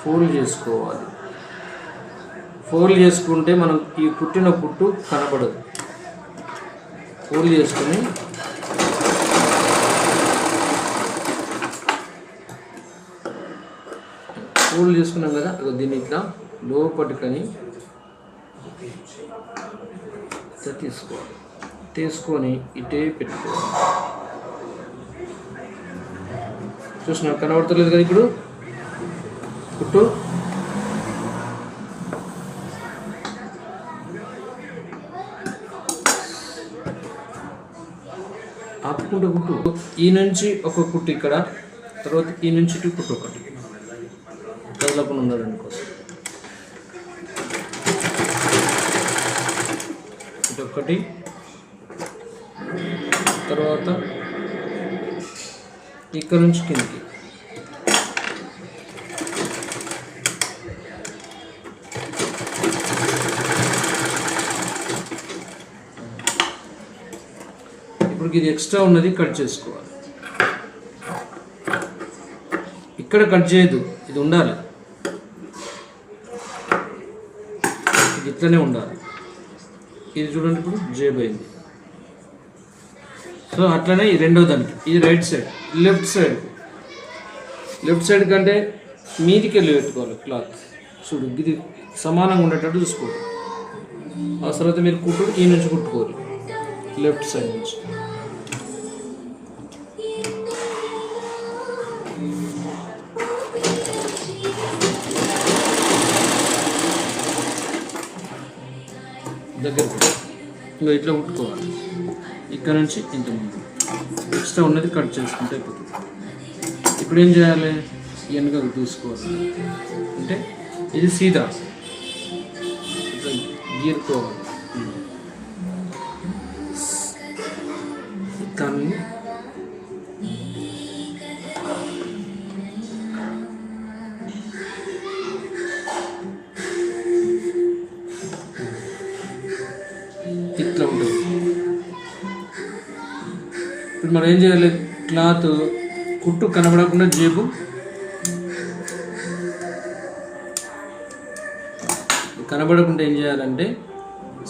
Fold చేసుకోవాలి. Fold చేసుకుంటే మనం ఈ పుట్టిన పుట్టు కనబడదు. ఫోల్డ్ చేసుకొని ఫోల్డ్ చేసుకున్నాం కదా దీన్ని ఇట్లా లోపటికని ఇట్లా తీసుకోవాలి. తీసుకొని ఇటే పెట్టుకోవాలి. చూసిన కనబడతలేదు కదా ఇప్పుడు? ఇటు. ఆపుకుంటూ కుట్టు ఈ నుంచి ఒక కుట్టు ఇక్కడ తర్వాత ఈ నుంచి ఇటు కుట్టు ఒకటి. కదలకుండా ఉండడానికి కోసం ఇటు ఒకటి. తర్వాత ఇక్కడ నుంచి కిందకి. ఇప్పుడు ఇది ఎక్స్ట్రా ఉన్నది కట్ చేసుకోవాలి. ఇక్కడ కట్ చేయదు ఇది ఉండాలి. ఇది ఇట్లనే ఉండాలి. ఇది చూడండి ఇప్పుడు జేబ్ అయింది సో అట్లనే ఈ రెండో దానికి ఇది right side left side left side కంటే మీదికి వెళ్ళి పెట్టుకోవాలి క్లాత్ చూడు ఇది సమానంగా ఉండేటట్టు చూసుకోవాలి ఆ తర్వాత మీరు కుట్టు ఈ నుంచి కుట్టుకోవాలి. లెఫ్ట్ సైడ్ నుంచి. దగ్గర ఇంకా ఇట్లా కుట్టుకోవాలి. ఇక్కడ నుంచి ఇంత ముందు. ఎక్స్ట్రా ఉన్నది కట్ చేసుకుంటే అయిపోతుంది. ఇప్పుడు ఏం చేయాలి? వెనకకు తీసుకోవాలి అంటే ఇది సీదా. ఇట్లా గీరుకోవాలి. దాన్ని ఇట్లా ఉంటుంది. ఇప్పుడు మనం ఏం చేయాలి? క్లాత్ కుట్టు కనబడకుండా జేబు. కనబడకుండా ఏం చేయాలంటే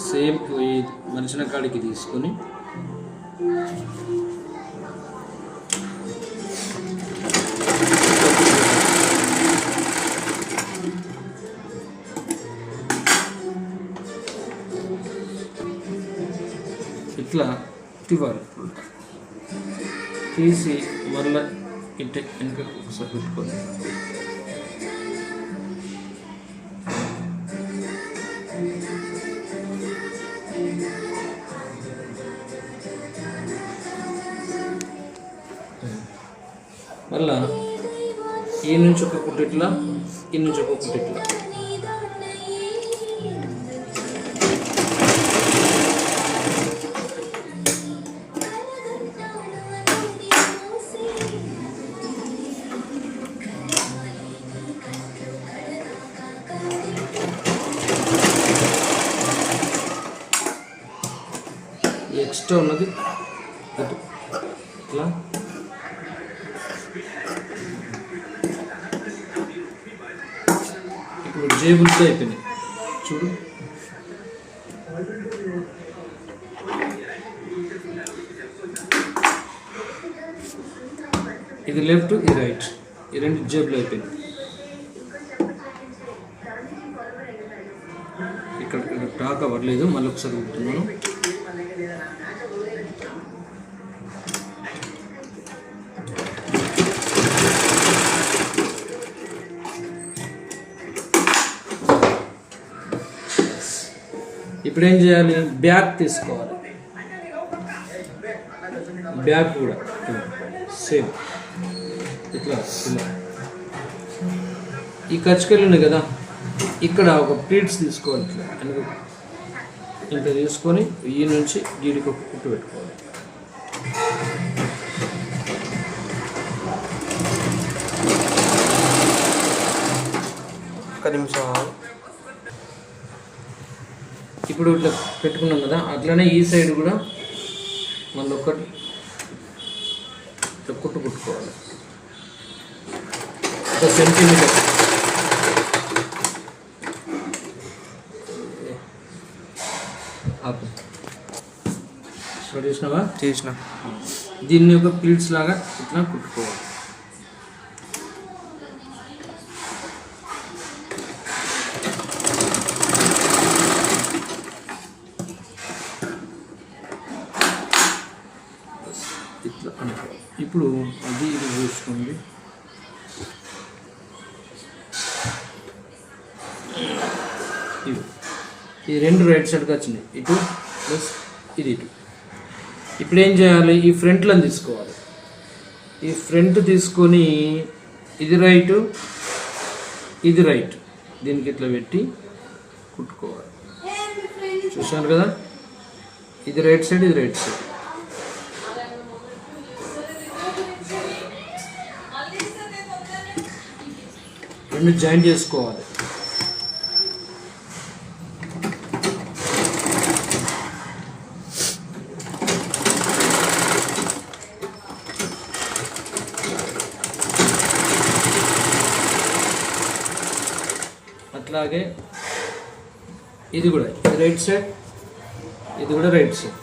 సేమ్ ఈ మనిషిన కాడికి తీసుకొని ఇట్లా తివారు తీసి మళ్ళీ ఇట్టే వెనక ఒకసారి పెట్టుకోండి. మళ్ళా ఈ నుంచి ఒక కుట్టిట్లా ఈ నుంచి ఒక కుట్టు ఎక్స్ట్రా ఉన్నది. ఇటు ఇట్లా. ఇప్పుడు జేబుల్స్ అయిపోయినాయి. చూడు. ఇది లెఫ్ట్ ఇది రైట్. ఈ రెండు జేబులు అయిపోయింది ఇక్కడ ఇక్కడ టాక్ అవ్వట్లేదు. మళ్ళీ ఒకసారి కుడుతున్నాను ఇప్పుడు ఏం చేయాలి? బ్యాగ్ తీసుకోవాలి. బ్యాగ్ కూడా. సేమ్. ఇట్లా ఇలా. ఈ కచ్చుకెళ్ళి ఉన్నాయి కదా. ఇక్కడ ఒక ప్లీట్స్ తీసుకోవాలి ఇట్లా. వెనక ఇంత తీసుకొని ఈ నుంచి గీడికి ఒక కుట్టు పెట్టుకోవాలి. ఒక్క నిమిషం. ఇప్పుడు ఇట్లా పెట్టుకున్నాం కదా అట్లనే ఈ సైడ్ కూడా మళ్ళీ ఒకటి ఇట్లా కుట్టు కుట్టుకోవాలి ఒక సెంటీమీటర్. చేసిన. దీన్ని ఒక ప్లీట్స్ లాగా ఇట్లా కుట్టుకోవాలి. ఇట్లా అనుకోవాలి ఇప్పుడు అది ఇది చూసుకోండి ఇవి. ఈ రెండు రైట్ సైడ్కి వచ్చినాయి. ఇటు ప్లస్ ఇది ఇటు. ఇప్పుడు ఏం చేయాలి? ఈ ఫ్రంట్లో తీసుకోవాలి. ఈ ఫ్రంట్ తీసుకొని ఇది రైట్ ఇది రైట్ దీనికి ఇట్లా పెట్టి కుట్టుకోవాలి. చూశాను కదా? ఇది రైట్ సైడ్ ఇది రైట్ సైడ్ రెండు జాయిన్ చేసుకోవాలి. అట్లాగే ఇది కూడా రైట్ సైడ్ ఇది కూడా రైట్ సైడ్